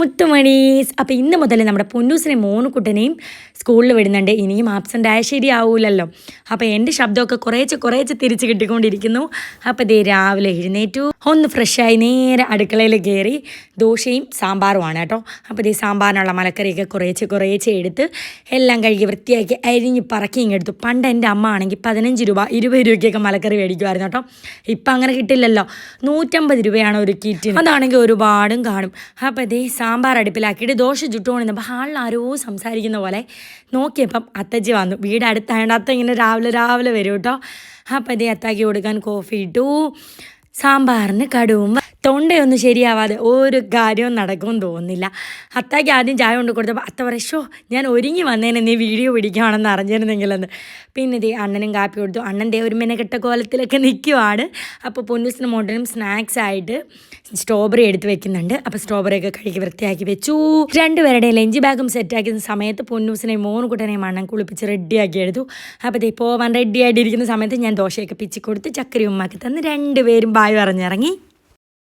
മുത്തുമണീസ് അപ്പോൾ ഇന്ന് മുതൽ നമ്മുടെ പൊന്നൂസിനെ കുട്ടനെയും സ്കൂളിൽ വിടുന്നുണ്ട്. ഇനിയും ആബ്സെന്റ് ആയ ശരിയാവൂലല്ലോ. അപ്പോൾ എന്റെ ശബ്ദമൊക്കെ കുറേച്ച് കുറേച്ച് തിരിച്ച് കിട്ടിക്കൊണ്ടിരിക്കുന്നു. അപ്പോൾ ദേ രാവിലെ എഴുന്നേറ്റു. ഒന്ന് ഫ്രഷായി നേരെ അടുക്കളയിൽ കയറി ദോശയും സാമ്പാറുമാണ് കേട്ടോ. അപ്പോൾ ഈ സാമ്പാറിനുള്ള മലക്കറിയൊക്കെ കുറേച്ച് കുറേച്ച് എടുത്ത് എല്ലാം കഴുകി വൃത്തിയാക്കി അരിഞ്ഞ് പറക്കി ഇങ്ങെടുത്തു പണ്ട് എന്റെ അമ്മ ആണെങ്കിൽ പതിനഞ്ച് രൂപ ഇരുപത് രൂപയ്ക്കൊക്കെ മലക്കറി മേടിക്കുമായിരുന്നു കേട്ടോ. ഇപ്പം അങ്ങനെ കിട്ടില്ലല്ലോ. നൂറ്റമ്പത് രൂപയാണ് ഒരു കിറ്റിന്. അതാണെങ്കിൽ ഒരുപാടും കാണും. അപ്പോൾ ഇതേ സാമ്പാർ അടുപ്പിലാക്കിയിട്ട് ദോശ ചുട്ടുകൊണ്ടിരുന്നപ്പോൾ ഹാളിൽ ആരോ സംസാരിക്കുന്ന പോലെ നോക്കിയപ്പം അത്തച്ചി വന്നു. വീട് അടുത്തായതുകൊണ്ട് അത്ത ഇങ്ങനെ രാവിലെ രാവിലെ വരും കേട്ടോ. അപ്പോൾ ഇതേ അത്താക്കി കൊടുക്കാൻ കോഫി ഇട്ടു. സാമ്പാറിന് കടുവും തൊണ്ടയൊന്നും ശരിയാവാതെ ഒരു കാര്യവും നടക്കുമെന്ന് തോന്നുന്നില്ല. അത്താക്ക് ആദ്യം ചായ കൊണ്ട് കൊടുത്തപ്പോൾ അത്ത പറയും ഷോ ഞാൻ ഒരുങ്ങി വന്നേനെ നീ വീഡിയോ പിടിക്കുകയാണെന്ന് അറിഞ്ഞിരുന്നെങ്കിലെന്ന്. പിന്നെ ദേ അണ്ണനും കാപ്പി കൊടുത്തു. അണ്ണന്റെ ഒരു മെനക്കെട്ട കോലത്തിലൊക്കെ നിൽക്കുവാണ് അപ്പോൾ പൊന്നുസിന് മോട്ടനും സ്നാക്സ് ആയിട്ട് സ്ട്രോബെറി എടുത്ത് വെക്കുന്നുണ്ട്. അപ്പോൾ സ്ട്രോബെറി ഒക്കെ കഴുകി വൃത്തിയാക്കി വെച്ചു. രണ്ടുപേരുടെ ലഞ്ച് ബാഗും സെറ്റാക്കുന്ന സമയത്ത് പൊന്നൂസിനെയും മോനുകുട്ടനെയും അണ്ണൻ കുളിപ്പിച്ച് റെഡിയാക്കി എടുത്തു. അപ്പോൾ ദേ പോവാൻ റെഡി ആയിട്ടിരിക്കുന്ന സമയത്ത് ഞാൻ ദോശയൊക്കെ പിച്ചി കൊടുത്ത് ചക്കരി ഉമ്മാക്കി തന്ന് രണ്ടുപേരും ബായ് പറഞ്ഞിറങ്ങി.